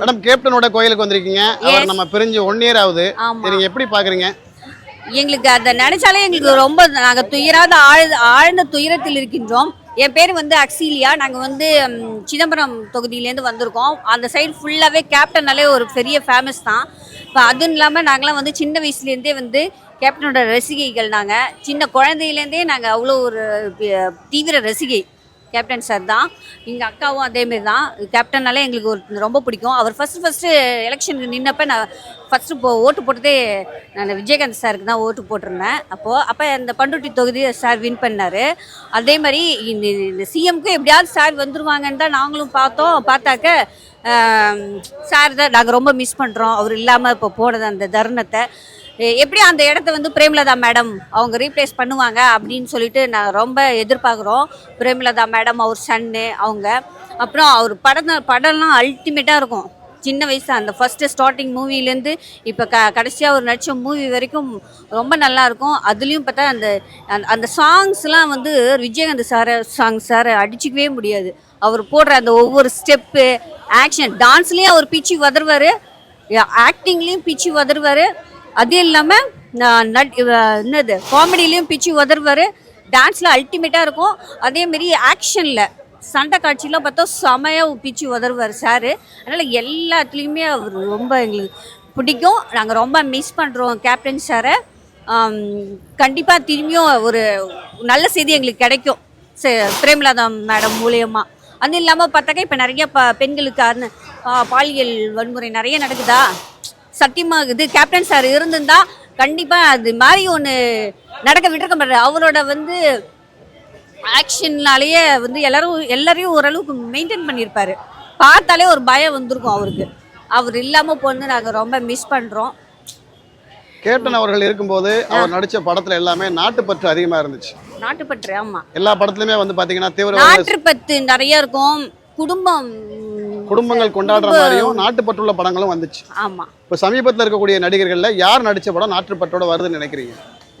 Madam கேப்டனோட கோயிலுக்கு வந்திருக்கீங்க. அவர் நம்ம பிரிஞ்சு ஒன் இயர் ஆகுது. நீங்க எப்படி பாக்குறீங்க? எங்களுக்கு அதை நினைச்சாலே எங்களுக்கு ரொம்ப நாங்க துயராத ஆழ்ந்த ஆழ்ந்த துயரத்தில் இருக்கின்றோம். என் பேர் வந்து அக்ஸீலியா. நாங்கள் வந்து சிதம்பரம் தொகுதியிலேருந்து வந்திருக்கோம். அந்த சைடு ஃபுல்லாகவே கேப்டனாலே ஒரு பெரிய ஃபேமஸ் தான். இப்போ அதுவும் இல்லாமல் நாங்களாம் வந்து சின்ன வயசுலேருந்தே வந்து கேப்டனோட ரசிகைகள் நாங்கள் சின்ன குழந்தையிலேருந்தே நாங்கள் அவ்வளோ ஒரு தீவிர ரசிகை. கேப்டன் சார் தான். எங்கள் அக்காவும் அதேமாரி தான். கேப்டன்னாலே எங்களுக்கு ஒரு ரொம்ப பிடிக்கும். அவர் ஃபஸ்ட்டு ஃபஸ்ட்டு எலெக்ஷனுக்கு நின்னப்போ நான் ஃபஸ்ட்டு போ ஓட்டு போட்டதே நான் விஜயகாந்த் சாருக்கு தான் ஓட்டு போட்டிருந்தேன். அப்போது அப்போ இந்த பண்ருட்டி தொகுதி சார் வின் பண்ணார். அதே மாதிரி இந்த இந்த சிஎம்க்கு எப்படியாவது சார் வந்துருவாங்கன்னு தான் நாங்களும் பார்த்தோம். பார்த்தாக்க சார் தான் நாங்கள் ரொம்ப மிஸ் பண்ணுறோம் அவர் இல்லாமல் இப்போ போனது அந்த தருணத்தை. எப்படி அந்த இடத்த வந்து பிரேமலதா மேடம் அவங்க ரீப்ளேஸ் பண்ணுவாங்க அப்படின்னு சொல்லிட்டு நான் ரொம்ப எதிர்பார்க்குறோம். பிரேமலதா மேடம் அவர் சன்னு அவங்க. அப்புறம் அவர் படம் படம்லாம் அல்டிமேட்டாக இருக்கும். சின்ன வயசு அந்த ஃபஸ்ட்டு ஸ்டார்டிங் மூவிலேருந்து இப்போ க கடைசியாக ஒரு நடித்த மூவி வரைக்கும் ரொம்ப நல்லா இருக்கும். அதுலேயும் பார்த்தா அந்த அந்த- அந்த சாங்ஸ்லாம் வந்து விஜயகாந்த் சாரை சாங் சாரை அடிச்சிக்கவே முடியாது. அவர் போடுற அந்த ஒவ்வொரு ஸ்டெப்பு ஆக்ஷன் டான்ஸ்லேயும் அவர் பிச்சு வதருவார் ஆக்டிங்லேயும் பிச்சு வதருவார் அது இல்லாமல் நட் என்னது காமெடியிலையும் பிச்சு உதருவார் டான்ஸில் அல்டிமேட்டாக இருக்கும். அதேமாரி ஆக்ஷனில் சண்டை காட்சிலாம் பார்த்தா செமையாக பிச்சு உதர்வார் சார். அதனால் எல்லாத்துலேயுமே அவர் ரொம்ப எங்களுக்கு பிடிக்கும். நாங்கள் ரொம்ப மிஸ் பண்ணுறோம் கேப்டன் சாரை. கண்டிப்பாக திரும்பியும் ஒரு நல்ல செய்தி எங்களுக்கு கிடைக்கும். சே- பிரேமலதா மேடம் மூலயமா. அது இல்லாமல் பார்த்தாக்கா இப்போ நிறைய ப பெண்களுக்கு அந்த பாலியல் வன்முறை நிறைய நடக்குதா? சத்தியமா இது கேப்டன் சார் இருந்திருந்தா கண்டிப்பாக அது மாதிரி ஒன்று நடக்க விட்டுருக்க மாட்டாரு. அவரோட வந்து ஆக்ஷன்னாலேயே வந்து எல்லாரும் எல்லாரையும் ஓரளவுக்கு மெயின்டைன் பண்ணியிருப்பாரு. பார்த்தாலே ஒரு பயம் வந்திருக்கும் அவருக்கு. அவர் இல்லாமல் போனது நாங்கள் ரொம்ப மிஸ் பண்ணுறோம் கேப்டன் அவர்கள் இருக்கும்போது அவர் நடிச்ச படத்துல எல்லாமே நாட்டுப்பற்று அதிகமா இருந்துச்சு. நாட்டுப்பற்று ஆமாம் எல்லா படத்துலயுமே வந்து பாத்தீங்கன்னா தீவிரவாத நாட்டுப்பற்று நிறைய இருக்கும். குடும்பம் குடும்பங்கள் கொண்டாடுற மாதிரியும் நாட்டுப்பற்றுள்ள படங்களும் வந்துச்சு. ஆமாம் இப்ப சமீபத்துல இருக்கக்கூடிய நடிகர்கள்ல யார் நடிச்ச படம் நாட்டுப்பற்றோட வருதுன்னு நினைக்கிறீங்க?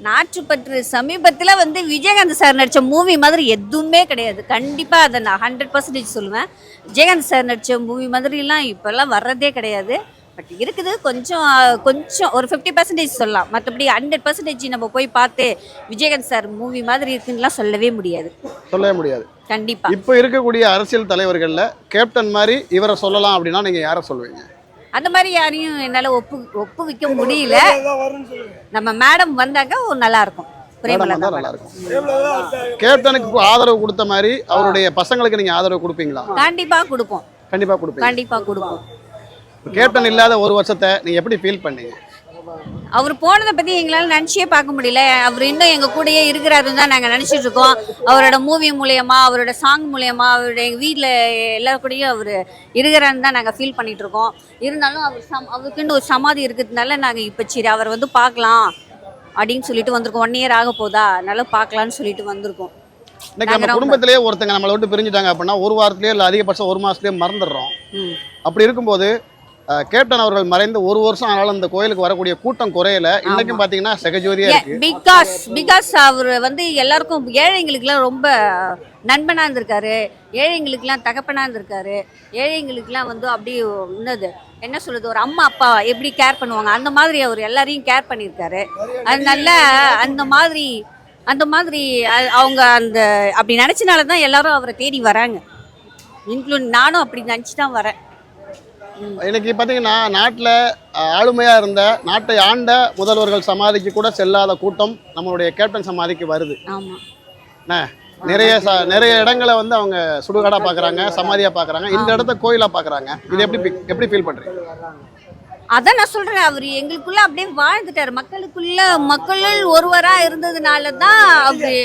நாட்டுப்பற்று சமீபத்தில் வந்து விஜயகாந்த் சார் நடித்த மூவி மாதிரி எதுவுமே கிடையாது. கண்டிப்பாக அதை நான் ஹண்ட்ரட் பர்சன்டேஜ் சொல்லுவேன். விஜயகாந்த் சார் நடித்த மூவி மாதிரிலாம் இப்போல்லாம் வர்றதே கிடையாது. பட் இருக்குது. கொஞ்சம் கொஞ்சம் ஒரு ஃபிஃப்டி பர்சன்டேஜ் சொல்லலாம். மற்றபடி ஹண்ட்ரட் பர்சன்டேஜ் நம்ம போய் பார்த்து விஜயகாந்த் சார் மூவி மாதிரி இருக்குன்னுலாம் சொல்லவே முடியாது. சொல்லவே முடியாது. கண்டிப்பாக இப்போ இருக்கக்கூடிய அரசியல் தலைவர்கள்ல கேப்டன் மாதிரி இவரை சொல்லலாம் அப்படின்னா நீங்க யாரை சொல்லுவீங்க? அந்த மாதிரி யாரையும் என்னால் ஒப்பு ஒப்புவிக்க முடியல. நம்ம மேடம் வந்தாக்க ஒரு நல்லா இருக்கும் மேடம் பிரேமலதா வந்தா நல்லா இருக்கும் கேப்டனுக்கு ஆதரவு கொடுத்த மாதிரி அவருடைய பசங்களுக்கு நீங்க ஆதரவு கொடுப்பீங்களா? கண்டிப்பாக கொடுப்போம். கண்டிப்பா கொடுப்பீங்க. கண்டிப்பாக கொடுப்போம். கேப்டன் இல்லாத ஒரு வருஷத்தை நீங்க எப்படி ஃபீல் பண்ணீங்க? அவர் போனதை பற்றி எங்களால் நினச்சியே பார்க்க முடியல. அவர் இன்னும் எங்கள் கூடயே இருக்கிறாருன்னு தான் நாங்கள் நினச்சிட்டு இருக்கோம். அவரோட மூவி மூலயமா அவரோட சாங் மூலயமா அவரோட எங்கள் வீட்டில் எல்லார் கூடயும் அவர் இருக்கிறாருன்னு தான் நாங்கள் ஃபீல் பண்ணிட்டு இருக்கோம். இருந்தாலும் அவர் சம் அவருக்குன்னு ஒரு சமாதி இருக்கிறதுனால நாங்கள் இப்போ சரி அவர் வந்து பார்க்கலாம் அப்படின்னு சொல்லிட்டு வந்திருக்கோம். ஒன் இயர் ஆக போதா? அதனால பார்க்கலான்னு சொல்லிட்டு வந்திருக்கோம். நம்ம நாங்க குடும்பத்திலேயே ஒருத்தங்க நம்மளை விட்டு பிரிஞ்சுட்டாங்க அப்படின்னா ஒரு வாரத்திலேயே இல்லை அதிகபட்சம் ஒரு மாசத்துலயே மறந்துடுறோம். அப்படி இருக்கும்போது கேப்டன் அவர்கள் மறைந்து ஒரு வருஷம் ஆனாலும் இந்த கோயிலுக்கு வரக்கூடிய கூட்டம் குறையல. இன்னைக்கும் பாத்தீங்கன்னா செகஜோதியா இருக்கு. பிகாஸ் பிகாஸ் அவர் வந்து எல்லாருக்கும் ஏழைங்களுக்குலாம் ரொம்ப நண்பனாக இருந்திருக்காரு. ஏழைங்களுக்குலாம் தகப்பனாக இருந்திருக்காரு. ஏழைங்களுக்குலாம் வந்து அப்படியே என்னது என்ன சொல்றது ஒரு அம்மா அப்பா எப்படி கேர் பண்ணுவாங்க? அந்த மாதிரி அவர் எல்லாரையும் கேர் பண்ணியிருக்காரு. அதனால அந்த மாதிரி அந்த மாதிரி அவங்க அந்த அப்படி நினச்சனால தான் எல்லாரும் அவரை தேடி வராங்க. இன்க்ளூட் நானும் அப்படி நினச்சி தான் வரேன். இன்னைக்கு பாத்தீங்கன்னா நாட்டுல அஹ், ஆளுமையா இருந்த நாட்டை ஆண்ட முதல்வர்கள் சமாதிக்கு கூட செல்லாத கூட்டம் நம்மளுடைய கேப்டன் சமாதிக்கு வருது. என்ன? நிறைய ச- நிறைய இடங்களை வந்து அவங்க சுடுகாடா பாக்குறாங்க சமாதியா பாக்குறாங்க. இந்த இடத்த கோயிலா பாக்குறாங்க. இது எப்படி எப்படி ஃபீல் பண்றீங்க? அதான் நான் சொல்றேன் அவர் எங்களுக்குள்ள அப்படியே வாழ்ந்துட்டாரு. மக்களுக்குள்ள மக்களுள் ஒருவரா இருந்ததுனால தான் அவரு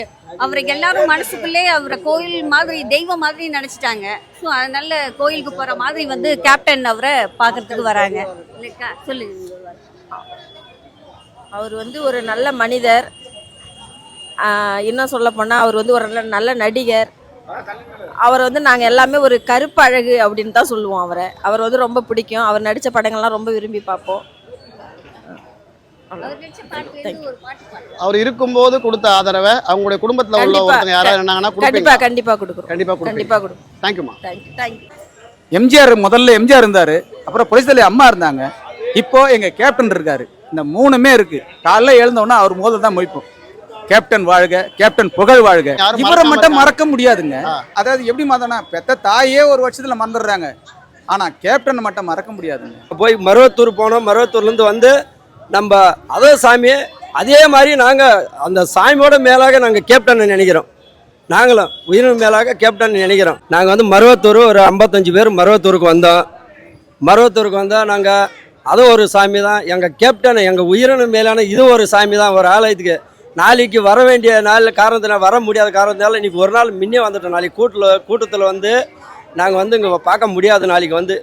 அவரை எல்லாரும் மனசுக்குள்ளே அவரை கோயில் மாதிரி தெய்வம் மாதிரி நினைச்சிட்டாங்க. ஸோ அதனால கோயிலுக்கு போற மாதிரி வந்து கேப்டன் அவரை பார்க்கறதுக்கு வராங்க. இல்லைக்கா சொல்லுங்க அவர் வந்து ஒரு நல்ல மனிதர். இன்னும் சொல்ல போனால் அவர் வந்து ஒரு நல்ல நல்ல நடிகர். அவர் வந்து நாங்கள் எல்லாமே ஒரு கருப்பழகு அப்படின்னு தான் சொல்லுவோம் அவரை. அவர் வந்து ரொம்ப பிடிக்கும். அவர் நடித்த படங்கள்லாம் ரொம்ப விரும்பி பார்ப்போம். அவர் இருக்கும்போது கொடுத்த ஆதரவை அவங்களுடைய குடும்பத்துல உள்ள கண்டிப்பா. ஒருத்தங்க யாராவது இருந்தாங்கன்னா கண்டிப்பாக கொடுப்பீங்க. கண்டிப்பாக கொடுக்குறோம். கண்டிப்பா கண்டிப்பாக கொடுப்போம் தேங்க்யூமா தேங்க்யூ தேங்க்யூ எம்ஜிஆர் முதல்ல எம்ஜிஆர் இருந்தார். அப்புறம் புரட்சித்தலை அம்மா இருந்தாங்க. இப்போ எங்க கேப்டன் இருக்காரு. இந்த மூணுமே இருக்கு. காலைல எழுந்தோன்னா அவர் முதல்ல தான் மொய்ப்போம் கேப்டன் வாழ்க கேப்டன் புகழ் வாழ்க. இவரை மட்டும். மறக்க முடியாதுங்க. அதாவது எப்படி மாத்தனா பெத்த தாயே ஒரு வருஷத்துல மறந்துடுறாங்க. ஆனா கேப்டன் மட்டும் மறக்க முடியாதுங்க. போய் மருவத்தூர் போனோம். மருவத்தூர்லேருந்து வந்து நம்ம அதே சாமி அதே மாதிரி நாங்கள் அந்த சாமியோட மேலாக நாங்கள் கேப்டனை நினைக்கிறோம். நாங்களும் உயிரின் மேலாக கேப்டன் நினைக்கிறோம். நாங்கள் வந்து மருவத்தூர் ஒரு ஐம்பத்தஞ்சு பேர் மருவத்தூருக்கு வந்தோம். மருவத்தூருக்கு வந்தால் நாங்கள் அதுவும் ஒரு சாமி தான் எங்கள் கேப்டன் எங்கள் உயிரின மேலான இது ஒரு சாமி தான் ஒரு ஆலயத்துக்கு நாளைக்கு வர வேண்டிய நாளில் காரணத்தினால வர முடியாத காரணத்தினால இன்றைக்கி ஒரு நாள் முன்னே வந்துட்டோம். நாளைக்கு கூட்டில் கூட்டத்தில் வந்து நாங்கள் வந்து இங்கே பார்க்க முடியாது நாளைக்கு வந்து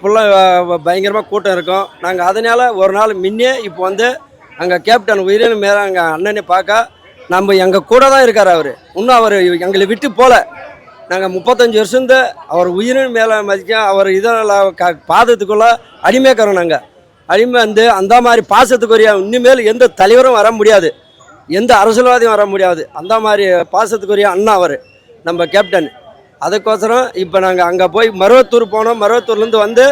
ஃபுல்லாக பயங்கரமாக கூட்டம் இருக்கும். நாங்கள் அதனால் ஒரு நாள் முன்னே இப்போ வந்து அங்கே கேப்டன் உயிரினு மேலே அங்கே அண்ணனை பார்க்க நம்ம எங்கள் கூட தான் இருக்கார் அவர். இன்னும் அவர் எங்களை விட்டு போகல நாங்கள் முப்பத்தஞ்சு வருஷந்து அவர் உயிரின் மேலே மதிக்க அவர் இதெல்லாம் க பாதத்துக்குள்ளே அடிமைக்கிறோம் நாங்கள் அடிமை வந்து அந்த மாதிரி பாசத்துக்குரிய இனிமேல் எந்த தலைவரும் வர முடியாது. எந்த அரசியல்வாதியும் வர முடியாது. அந்த மாதிரி பாசத்துக்குரிய அண்ணா அவர் நம்ம கேப்டன் அதுக்கோசரம் இப்போ நாங்கள் அங்கே போய் மருவத்தூர் போனோம். மருவத்தூர்லேருந்து வந்து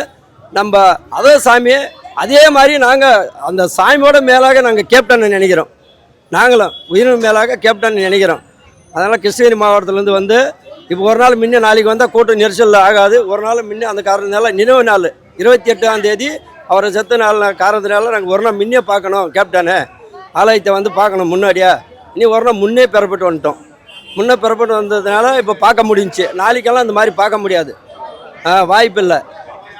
நம்ம அதே சாமியை அதே மாதிரி நாங்கள் அந்த சாமியோட மேலாக நாங்கள் கேப்டனை நினைக்கிறோம். நாங்களும் உயிரின் மேலாக கேப்டன் நினைக்கிறோம். அதனால் கிருஷ்ணகிரி மாவட்டத்துலேருந்து வந்து இப்போ ஒரு நாள் முன்னே நாளைக்கு வந்தால் கூட்டம் நெரிசல் ஆகாது. ஒரு நாள் முன்னே அந்த காரணத்தினால நினைவு நாள் இருபத்தி எட்டாம் தேதி அவரை செத்த நாள் காரணத்தினால நாங்கள் ஒரு நாள் முன்னே பார்க்கணும் கேப்டனு. ஆலயத்தை வந்து பார்க்கணும் முன்னாடியே. இனி ஒரு நாள் முன்னே பெறப்பட்டு வந்துட்டோம். முன்னே பெறப்பட்டு வந்ததுனால இப்போ பார்க்க முடிஞ்சுச்சு. நாளைக்கெல்லாம் இந்த மாதிரி பார்க்க முடியாது. ஆ வாய்ப்பு இல்லை.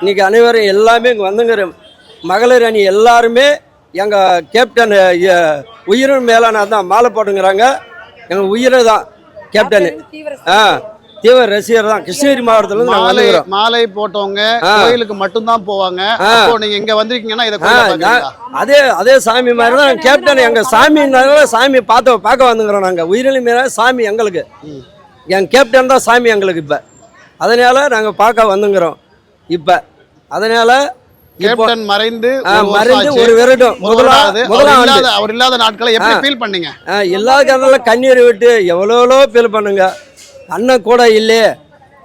இன்றைக்கி அனைவரும் எல்லாமே இங்கே வந்துங்கிற மகளிர் அணி எல்லாருமே எங்கள் கேப்டன் உயிரின் மேலான தான் மாலை போட்டுங்கிறாங்க. எங்கள் உயிரை தான் கேப்டனு ஆ. தீவிர ரசிகர் தான். கிருஷ்ணகிரி மாவட்டத்துலேருந்து நாங்கள் மாலை மாலை போட்டவங்க. கோயிலுக்கு மட்டும்தான் போவாங்க. அப்போ நீங்க இங்க வந்திருக்கீங்கன்னா இதை? அதே அதே சாமி மாதிரி தான் கேப்டன் எங்க சாமினால சாமி பார்த்து பார்க்க வந்துங்கிறோம் நாங்க. உயிரிழி மேல சாமி எங்களுக்கு. என் கேப்டன் தான் சாமி எங்களுக்கு இப்ப. அதனால நாங்க பார்க்க வந்துங்கிறோம் இப்ப. அதனால கேப்டன் மறைந்து மறைந்து. ஒரு வருடம். முதலா முதலாவது அவர் இல்லாத இல்லாத நாட்களை எப்படி ஃபீல் பண்ணீங்க? கதையில கண்ணீர் விட்டு எவ்வளோ ஃபீல் பண்ணுங்க. அண்ணன் கூட இல்லையே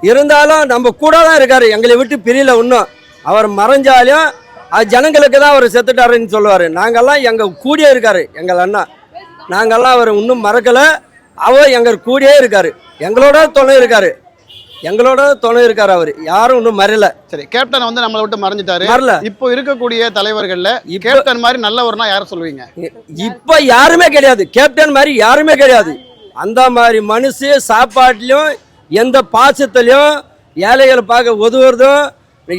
இருந்தாலும் நம்ம கூட தான் இருக்காரு. எங்களை விட்டு பிரியல இன்னும் அவர் மறைஞ்சாலும் அது ஜனங்களுக்கு தான் அவர் செத்துட்டாருன்னு சொல்லுவார். நாங்கெல்லாம் எங்கள் கூடயே இருக்காரு எங்கள் அண்ணா. நாங்கெல்லாம் அவர் இன்னும் மறக்கலை. அவர் எங்கள் கூடயே இருக்காரு. எங்களோட துணை இருக்காரு. எங்களோட துணை இருக்காரு அவர். யாரும் இன்னும் மறையல. சரி கேப்டன் வந்து நம்மளை விட்டு மறைஞ்சிட்டாரு. மறல இப்போ இருக்கக்கூடிய தலைவர்கள்ல கேப்டன் மாதிரி நல்லவர்னா யார சொல்லுவீங்க? இப்ப யாருமே கிடையாது. கேப்டன் மாதிரி யாருமே கிடையாது. அந்த மாதிரி மனுஷு சாப்பாட்டிலையும் எந்த பாசத்துலையும் ஏழைகளை பார்க்க உதவுறதும்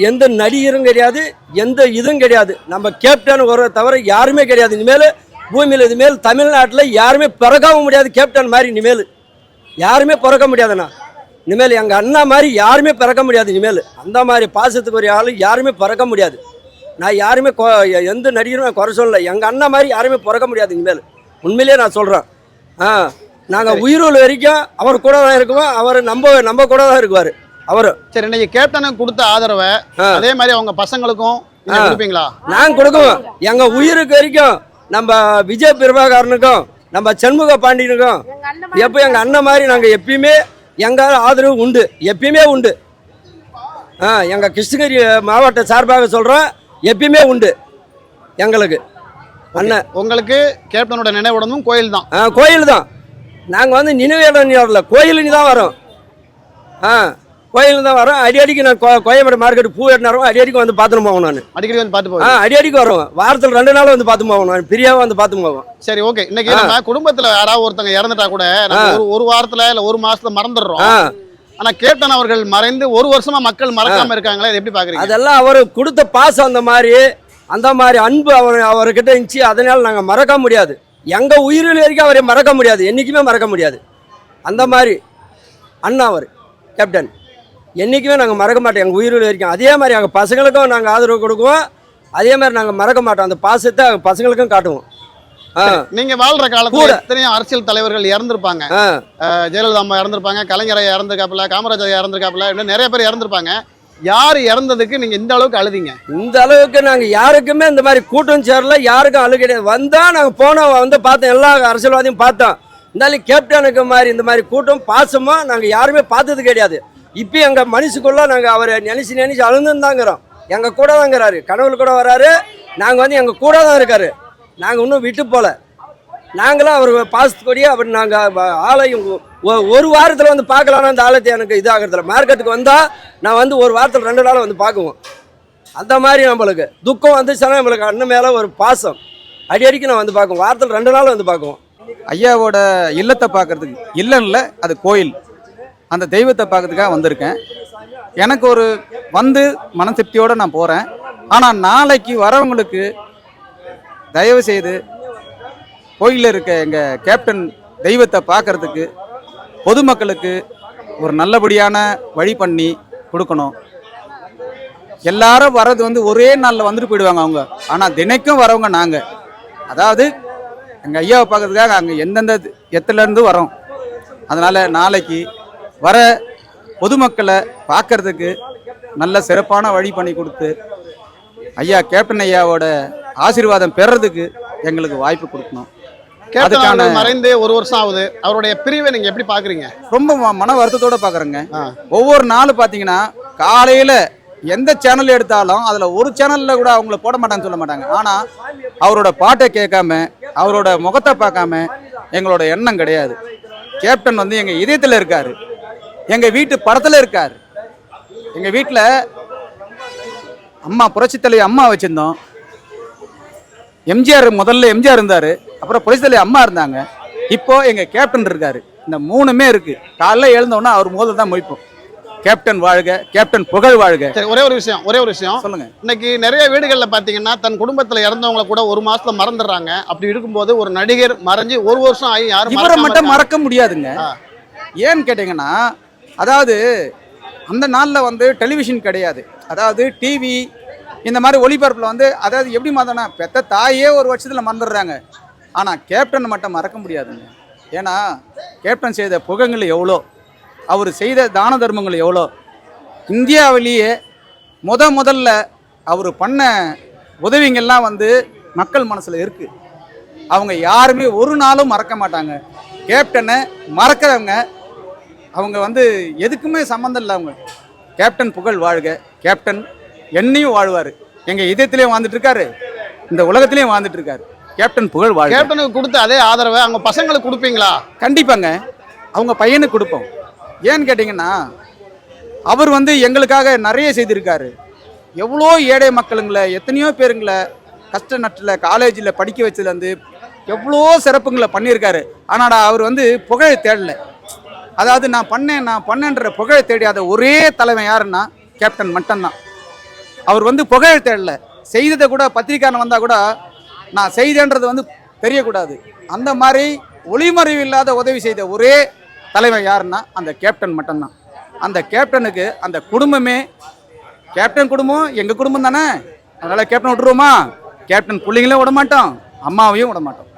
எந்த நடிகரும் கிடையாது எந்த இதுவும் கிடையாது. நம்ம கேப்டன் ஒரு தவிர யாருமே கிடையாது. இனிமேல் பூமியில் இனிமேல் தமிழ்நாட்டில் யாருமே பிறக்கவும் முடியாது கேப்டன் மாதிரி இனிமேல். யாருமே பிறக்க முடியாதுண்ணா. இனிமேல் எங்கள் அண்ணா மாதிரி யாருமே பிறக்க முடியாது இனிமேல். அந்த மாதிரி பாசத்துக்கு ஒரு ஆள் யாருமே பிறக்க முடியாது. நான் யாருமே கொ- எந்த நடிகரும் குறை சொல்லலை. எங்கள் அண்ணா மாதிரி யாருமே பிறக்க முடியாது இனிமேல். உண்மையிலே நான் சொல்கிறேன் ஆ. நாங்கள் உயிரோல் வரைக்கும் அவர் கூட தான் இருக்குவோம். அவர் நம்ம நம்ம கூட தான் இருக்குவார். அவர். சரி இன்னைக்கு கேப்டனுக்கு கொடுத்த ஆதரவை. அதே மாதிரி அவங்க பசங்களுக்கும். கொடுப்பீங்களா? நாங்கள் கொடுக்குவோம். எங்கள் உயிருக்கு வரைக்கும் நம்ம விஜய் பிரபாகரனுக்கும் நம்ம சண்முக பாண்டியனுக்கும் எப்போ எங்கள் அண்ணன் மாதிரி நாங்கள் எப்பயுமே எங்கள் ஆதரவு உண்டு. எப்பயுமே உண்டு. ஆ எங்கள் கிருஷ்ணகிரி மாவட்ட சார்பாக சொல்கிறோம் எப்பயுமே உண்டு. எங்களுக்கு. அண்ணன். உங்களுக்கு கேப்டனோட நினைவுடனும் கோயில் தான் ஆ கோயில் தான் நாங்கள் வந்து நினைவேடம் வரல கோயிலுக்கு தான் வரோம். ஆ கோயிலுக்கு தான் வரோம். அடி அடிக்கு நான் கோயம்பேடு மார்க்கெட் பூ எட்டினாரும் அடி அடிக்கு வந்து பார்த்துட்டு போவோம் நான். அடிக்கடி வந்து பார்த்து ஆ போவீங்க? அடி அடிக்கு வரோம் வாரத்தில் ரெண்டு நாள் வந்து பார்த்து போவோம் நான். பிரியாவை வந்து பார்த்து போவோம். சரி ஓகே. இன்னைக்கு நம்ம குடும்பத்துல யாராவது ஒருத்தங்க இறந்துட்டா கூட ஒரு ஒரு வாரத்துல இல்ல ஒரு மாசத்துல மறந்துடுறோம். ஆ. ஆனா கேப்டன் அவர்கள் மறைந்து ஒரு வருஷமா மக்கள் மறக்காம இருக்காங்களே? எப்படி பாக்குறீங்க? அதெல்லாம் அவர் கொடுத்த பாசம் அந்த மாதிரி அந்த மாதிரி அன்பு அவர் அவர்கிட்ட இருந்துச்சு. அதனால நாங்கள் மறக்க முடியாது. எங்கள் உயிரில் வரைக்கும் அவரை மறக்க முடியாது. என்றைக்குமே மறக்க முடியாது. அந்த மாதிரி அண்ணா அவர் கேப்டன் என்றைக்குமே நாங்கள் மறக்க மாட்டோம். எங்கள் உயிரில் வரைக்கும். அதே மாதிரி எங்கள் பசங்களுக்கும் நாங்கள் ஆதரவு கொடுக்குவோம். அதே மாதிரி நாங்கள் மறக்க மாட்டோம். அந்த பாசத்தை பசங்களுக்கும் காட்டுவோம். நீங்க வாழ்ற காலத்துல கூட. எத்தனையோ அரசியல் தலைவர்கள் இறந்திருப்பாங்க. ஜெயலலிதா அம்மா இறந்திருப்பாங்க கலைஞரை இறந்திருக்காப்புல காமராஜர் இறந்திருக்காப்புல இன்னும் நிறைய பேர் இறந்திருப்பாங்க. யார் இறந்ததுக்கு நீங்கள் இந்த அளவுக்கு அழுதிங்க? இந்த அளவுக்கு நாங்கள் யாருக்குமே இந்த மாதிரி கூட்டம் சேரல யாருக்கும் அழு கிடையாது. வந்தால் நாங்கள் போனோம் வந்து பார்த்தோம் எல்லா அரசியல்வாதியும் பார்த்தோம். இருந்தாலும் கேப்டனுக்கு மாதிரி இந்த மாதிரி கூட்டம் பாசமாக நாங்கள் யாருமே பார்த்தது கிடையாது. இப்போ எங்கள் மனுஷுக்குள்ளே நாங்கள் அவரை நினச்சி நினச்சி அழுந்துருந்தாங்கிறோம். எங்கள் கூட தாங்கிறாரு கனவுல கூட வராரு. நாங்கள் வந்து எங்கள் கூட தான் இருக்காரு. நாங்கள் இன்னும் விட்டு போகல நாங்களும் அவர் பாசத்துக்கூடியே அப்படி நாங்கள் ஆலயம் ஒ- ஒரு வாரத்தில் வந்து பார்க்கலான்னு அந்த ஆலயத்தை எனக்கு இது ஆகிறதில்ல மார்க்கெட்டுக்கு வந்தால் நான் வந்து ஒரு வாரத்தில் ரெண்டு நாள் வந்து பார்க்குவோம். அந்த மாதிரி நம்மளுக்கு. துக்கம் வந்துச்சுன்னா நம்மளுக்கு அண்ணன் மேலே ஒரு பாசம். அடி அடிக்கு நான் வந்து பார்க்குவோம். வாரத்தில் ரெண்டு நாள் வந்து பார்க்குவோம். ஐயாவோட இல்லத்தை பார்க்கறதுக்கு இல்லைன்னு அது கோயில். அந்த தெய்வத்தை பார்க்கறதுக்காக வந்திருக்கேன். எனக்கு ஒரு வந்து மனசிருப்தியோடு நான் போகிறேன் ஆனால் நாளைக்கு வரவங்களுக்கு தயவு செய்து கோயிலில் இருக்க எங்கள் கேப்டன் தெய்வத்தை பார்க்கறதுக்கு பொதுமக்களுக்கு ஒரு நல்லபடியான வழி பண்ணி கொடுக்கணும். எல்லாரும் வர்றது வந்து ஒரே நாளில் வந்துட்டு போயிடுவாங்க அவங்க. ஆனால் தினைக்கும் வரவங்க நாங்கள் அதாவது எங்கள் ஐயாவை பார்க்கறதுக்காக அங்கே எந்தெந்த எத்துலேருந்து வரோம் அதனால் நாளைக்கு வர பொதுமக்களை பார்க்கறதுக்கு நல்ல சிறப்பான வழி பண்ணி கொடுத்து ஐயா கேப்டன் ஐயாவோட ஆசீர்வாதம் பெறதுக்கு எங்களுக்கு வாய்ப்பு கொடுக்கணும். கேப்டன் மறைந்து ஒரு வருஷம் ஆகுது. அவருடைய பிரிவை நீங்க எப்படி பாக்குறீங்க? ரொம்ப மன வருத்தத்தோட பார்க்குறேங்க ஆ. ஒவ்வொரு நாளும் பார்த்தீங்கன்னா காலையில் எந்த சேனல் எடுத்தாலும் அதில் ஒரு சேனலில் கூட அவங்கள போட மாட்டாங்கன்னு சொல்ல மாட்டாங்க. ஆனால் அவரோட பாட்டை கேட்காம அவரோட முகத்தை பார்க்காம எங்களோட எண்ணம் கிடையாது. கேப்டன் வந்து எங்கள் இதயத்தில் இருக்கார். எங்கள் வீட்டு படத்தில் இருக்கார். எங்கள் வீட்டில் அம்மா புரட்சித் தலைவி அம்மா வச்சுருந்தோம். எம்ஜிஆர் முதல்ல எம்ஜிஆர் இருந்தார் அப்புறம் புரட்சித் தலைவி அம்மா இருந்தாங்க. இப்போ எங்கள் கேப்டன் இருக்காரு. இந்த மூணுமே இருக்கு. காலைல எழுந்தோன்னா அவர் முதல்ல தான் மொய்ப்போம் கேப்டன் வாழ்க கேப்டன் புகழ் வாழ்க. ஒரே ஒரு விஷயம் ஒரே ஒரு விஷயம். சொல்லுங்க. இன்னைக்கு நிறைய வீடுகள்ல பாத்தீங்கன்னா தன் குடும்பத்துல இறந்தவங்கள கூட ஒரு மாசத்துல மறந்துடுறாங்க. அப்படி இருக்கும்போது ஒரு நடிகர் மறைஞ்சு ஒரு வருஷம் ஆகி யாரும் இவரை மட்டும். மறக்க முடியாதுங்க. ஏன்னு கேட்டிங்கன்னா அதாவது அந்த நாளில் வந்து டெலிவிஷன் கிடையாது. அதாவது டிவி இந்த மாதிரி ஒளிபரப்பில் வந்து அதாவது எப்படி மறந்தனா பெத்த தாயே ஒரு வருஷத்தில் மறந்துடுறாங்க. ஆனால் கேப்டன் மட்டும் மறக்க முடியாதுங்க. ஏன்னா கேப்டன் செய்த புகங்கள் எவ்வளோ? அவர் செய்த தான தர்மங்கள் எவ்வளோ? இந்தியாவிலேயே முத முதல்ல அவர் பண்ண உதவிங்கள்லாம் வந்து மக்கள் மனசில் இருக்குது அவங்க யாருமே ஒரு நாளும் மறக்க மாட்டாங்க. கேப்டனை மறக்கிறவங்க அவங்க வந்து எதுக்குமே சம்மந்தம் இல்லை அவங்க கேப்டன் புகழ் வாழ்க. கேப்டன் என்னையும் வாழ்வார். எங்கள் இதயத்திலையும் வாழ்ந்துட்டு இருக்காரு. இந்த உலகத்திலையும் வாழ்ந்துட்டு இருக்காரு. கேப்டன் புகழ் வாழ்க. கேப்டனுக்கு கொடுத்த அதே ஆதரவை அவங்க பசங்களுக்கு கொடுப்பீங்களா? கண்டிப்பாங்க. அவங்க பையனுக்கு கொடுப்போம். ஏன்னு கேட்டிங்கன்னா அவர் வந்து எங்களுக்காக நிறைய செய்திருக்காரு. எவ்வளோ ஏழை மக்களுங்களை எத்தனையோ பேருங்களை கஷ்ட நட்டில் காலேஜில் படிக்க வச்சதுலேருந்து எவ்வளோ சிறப்புங்களை பண்ணியிருக்காரு. ஆனால் அவர் வந்து புகழை தேடல. அதாவது நான் பண்ணேன் நான் பண்ணேன்ற புகழை தேடியாத ஒரே தலைவன் யாருன்னா கேப்டன் மட்டும்தான். அவர் வந்து புகழை தேடல. செய்ததை கூட பத்திரிக்காரன் வந்தால் கூட நான் செய்தேன்றது வந்து தெரியக்கூடாது. அந்த மாதிரி ஒளிமறைவு இல்லாத உதவி செய்த ஒரே தலைவன் யாருன்னா அந்த கேப்டன் மட்டும்தான். அந்த கேப்டனுக்கு அந்த குடும்பமே கேப்டன் குடும்பம் எங்கள் குடும்பம் தானே? அதனால் கேப்டன் விட்டுருவோமா? கேப்டன் பிள்ளைங்களையும் விட மாட்டோம் அம்மாவையும் விட மாட்டோம்